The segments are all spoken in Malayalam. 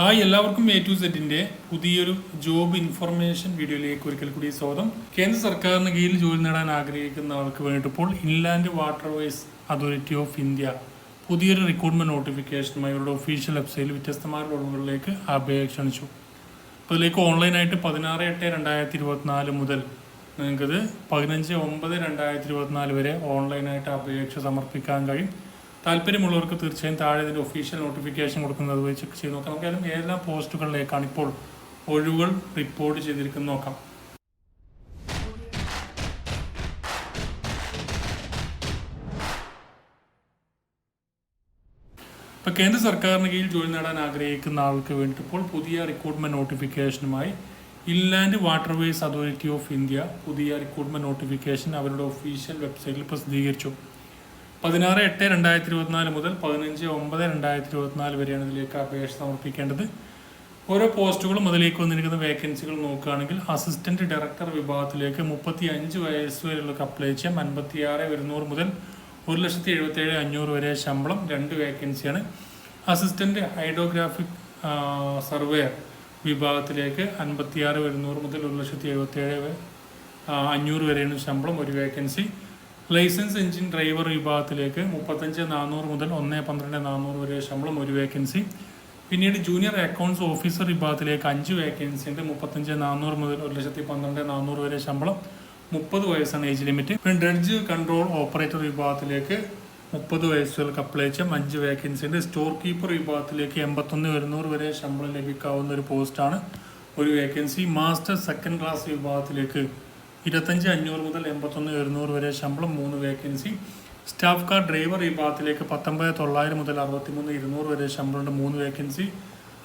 ഹായ് എല്ലാവർക്കും എ ടു സെറ്റിന്റെ പുതിയൊരു ജോബ് ഇൻഫർമേഷൻ വീഡിയോയിലേക്ക് ഒരിക്കൽ കൂടി സ്വാഗതം. കേന്ദ്ര സർക്കാരിന് കീഴിൽ ജോലി നേടാൻ ആഗ്രഹിക്കുന്ന ആൾക്ക് വേണ്ടിപ്പോൾ Inland Waterways Authority of India പുതിയൊരു റിക്രൂട്ട്മെന്റ് നോട്ടിഫിക്കേഷനുമായി അവരുടെ ഒഫീഷ്യൽ വെബ്സൈറ്റിൽ വ്യത്യസ്തമായ റോളുകളിലേക്ക് അപേക്ഷ ക്ഷണിച്ചു. അപ്പോൾ ഇതിലേക്ക് ഓൺലൈനായിട്ട് പതിനാറ് എട്ട് രണ്ടായിരത്തി ഇരുപത്തിനാല് മുതൽ നിങ്ങൾക്കത് പതിനഞ്ച് ഒമ്പത് രണ്ടായിരത്തി ഇരുപത്തിനാല് വരെ ഓൺലൈനായിട്ട് അപേക്ഷ സമർപ്പിക്കാൻ കഴിയും. താല്പര്യമുള്ളവർക്ക് തീർച്ചയായും താഴെ ഇതിന്റെ ഒഫീഷ്യൽ നോട്ടിഫിക്കേഷൻ കൊടുക്കുന്നത് പോയി ചെക്ക് ചെയ്ത് നോക്കാം. നമുക്കായാലും എല്ലാ പോസ്റ്റുകളിലേക്കാണ് ഇപ്പോൾ ഒഴിവുകൾ റിപ്പോർട്ട് ചെയ്തിരിക്കുന്നത് നോക്കാം. ഇപ്പോൾ കേന്ദ്ര സർക്കാരിന് കീഴിൽ ജോലി നേടാൻ ആഗ്രഹിക്കുന്ന ആൾക്ക് വേണ്ടി ഇപ്പോൾ പുതിയ recruitment നോട്ടിഫിക്കേഷനുമായി Inland Waterways Authority of India പുതിയ റിക്രൂട്ട്മെന്റ് നോട്ടിഫിക്കേഷൻ അവരുടെ ഒഫീഷ്യൽ വെബ്സൈറ്റിൽ പ്രസിദ്ധീകരിച്ചു. പതിനാറ് എട്ട് രണ്ടായിരത്തി ഇരുപത്തിനാല് മുതൽ പതിനഞ്ച് ഒമ്പത് രണ്ടായിരത്തി ഇരുപത്തിനാല് വരെയാണ് ഇതിലേക്ക് അപേക്ഷ സമർപ്പിക്കേണ്ടത്. ഓരോ പോസ്റ്റുകളും അതിലേക്ക് വന്നിരിക്കുന്ന വേക്കൻസികൾ നോക്കുകയാണെങ്കിൽ അസിസ്റ്റന്റ് ഡയറക്ടർ വിഭാഗത്തിലേക്ക് മുപ്പത്തി അഞ്ച് വയസ്സ് വരെയുള്ളവർക്ക് അപ്ലൈ ചെയ്യാം. അൻപത്തി ആറ് ഒരുന്നൂറ് മുതൽ ഒരു ലക്ഷത്തി എഴുപത്തി ഏഴ് അഞ്ഞൂറ് വരെ ശമ്പളം രണ്ട് വേക്കൻസിയാണ്. അസിസ്റ്റന്റ് ഹൈഡ്രോഗ്രാഫിക് സർവേയർ വിഭാഗത്തിലേക്ക് അൻപത്തി ആറ് ഒരുന്നൂറ് മുതൽ ഒരു ലക്ഷത്തി എഴുപത്തി ഏഴ് അഞ്ഞൂറ് വരെയാണ് ശമ്പളം ഒരു വേക്കൻസി. ലൈസൻസ് എഞ്ചിൻ ഡ്രൈവർ വിഭാഗത്തിലേക്ക് മുപ്പത്തഞ്ച് നാനൂറ് മുതൽ ഒന്ന് പന്ത്രണ്ട് നാനൂറ് വരെ ശമ്പളം ഒരു വേക്കൻസി. പിന്നീട് ജൂനിയർ അക്കൗണ്ട്സ് ഓഫീസർ വിഭാഗത്തിലേക്ക് അഞ്ച് വേക്കൻസി ഉണ്ട് മുപ്പത്തഞ്ച് നാനൂറ് മുതൽ ഒരു ലക്ഷത്തി പന്ത്രണ്ട് നാനൂറ് വരെ ശമ്പളം. മുപ്പത് വയസ്സാണ് ഏജ് ലിമിറ്റ്. പിന്നെ ഡ്രഡ്ജ് കൺട്രോൾ ഓപ്പറേറ്റർ വിഭാഗത്തിലേക്ക് മുപ്പത് വയസ്സുകൾക്ക് അപ്ലൈ ചെയ്യാം അഞ്ച് വേക്കൻസി ഉണ്ട് സ്റ്റോർ കീപ്പർ വിഭാഗത്തിലേക്ക് എൺപത്തൊന്ന് ഒരുന്നൂറ് വരെ ശമ്പളം ലഭിക്കാവുന്ന ഒരു പോസ്റ്റാണ് ഒരു വേക്കൻസി. മാസ്റ്റർ സെക്കൻഡ് ക്ലാസ് വിഭാഗത്തിലേക്ക് ഇരുപത്തഞ്ച് അഞ്ഞൂറ് മുതൽ എൺപത്തൊന്ന് എഴുന്നൂറ് വരെ ശമ്പളം മൂന്ന് വേക്കൻസി സ്റ്റാഫ് കാർ ഡ്രൈവർ ഈ ഭാഗത്തിലേക്ക് പത്തൊമ്പത് തൊള്ളായിരം മുതൽ അറുപത്തിമൂന്ന് ഇരുന്നൂറ് വരെ ശമ്പളമുണ്ട് മൂന്ന് വേക്കൻസി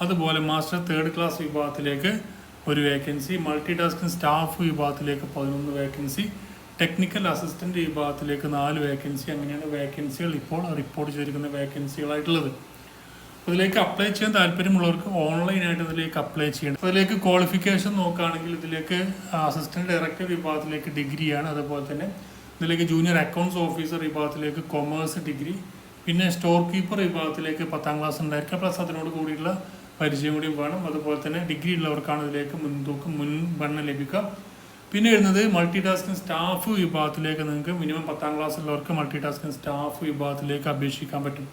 അതുപോലെ മാസ്റ്റർ തേർഡ് ക്ലാസ് വിഭാഗത്തിലേക്ക് ഒരു വേക്കൻസി മൾട്ടി ടാസ്കിംഗ് സ്റ്റാഫ് വിഭാഗത്തിലേക്ക് പതിനൊന്ന് വേക്കൻസി ടെക്നിക്കൽ അസിസ്റ്റന്റ് വിഭാഗത്തിലേക്ക് നാല് വേക്കൻസി അങ്ങനെയാണ് വേക്കൻസികൾ ഇപ്പോൾ റിപ്പോർട്ട് ചെയ്തിരിക്കുന്ന വേക്കൻസികളായിട്ടുള്ളത് ഇതിലേക്ക് അപ്ലൈ ചെയ്യാൻ താല്പര്യമുള്ളവർക്ക് ഓൺലൈനായിട്ട് ഇതിലേക്ക് അപ്ലൈ ചെയ്യണം. അതിലേക്ക് ക്വാളിഫിക്കേഷൻ നോക്കുകയാണെങ്കിൽ ഇതിലേക്ക് അസിസ്റ്റന്റ് ഡയറക്ടർ വിഭാഗത്തിലേക്ക് ഡിഗ്രിയാണ് അതുപോലെ തന്നെ ഇതിലേക്ക് ജൂനിയർ അക്കൗണ്ട്സ് ഓഫീസർ വിഭാഗത്തിലേക്ക് കൊമേഴ്സ് ഡിഗ്രി പിന്നെ സ്റ്റോർ കീപ്പർ വിഭാഗത്തിലേക്ക് പത്താം ക്ലാസ് ഉണ്ടായിരിക്കുക പ്ലസ് അതിനോട് കൂടിയുള്ള പരിചയം കൂടി വേണം. അതുപോലെ തന്നെ ഡിഗ്രി ഉള്ളവർക്കാണ് ഇതിലേക്ക് മുൻതൂക്കം മുൻഗണന ലഭിക്കുക. പിന്നെ വരുന്നത് മൾട്ടി ടാസ്കിംഗ് സ്റ്റാഫ് വിഭാഗത്തിലേക്ക് നിങ്ങൾക്ക് മിനിമം പത്താം ക്ലാസ് ഉള്ളവർക്ക് മൾട്ടി ടാസ്കിംഗ് സ്റ്റാഫ് വിഭാഗത്തിലേക്ക് അപേക്ഷിക്കാൻ പറ്റും.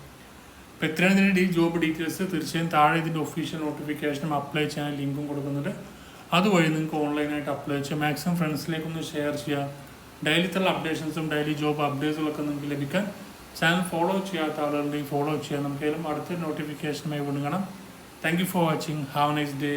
അപ്പോൾ എത്രയാണ് ഇതിന്റെ ജോബ് ഡീറ്റെയിൽസ്. തീർച്ചയായും താഴെ ഇതിന്റെ ഒഫീഷ്യൽ നോട്ടിഫിക്കേഷനും അപ്ലൈ ചെയ്യാൻ ലിങ്കും കൊടുക്കുന്നുണ്ട്. അതുവഴി നിങ്ങൾക്ക് ഓൺലൈനായിട്ട് അപ്ലൈ ചെയ്യാം. മാക്സിമം ഫ്രണ്ട്സിലേക്കൊന്ന് ഷെയർ ചെയ്യുക ഡെയിലിത്തുള്ള അപ്ഡേഷൻസും ഡെയിലി ജോബ് അപ്ഡേറ്റ്സുകളൊക്കെ നിങ്ങൾക്ക് ലഭിക്കാൻ ചാനൽ ഫോളോ ചെയ്യാത്ത ആളുകളുണ്ടെങ്കിൽ ഫോളോ ചെയ്യാം. നമുക്കേലും അടുത്ത നോട്ടിഫിക്കേഷനുമായി വീണ്ടും കാണാം thank you for watching have nice day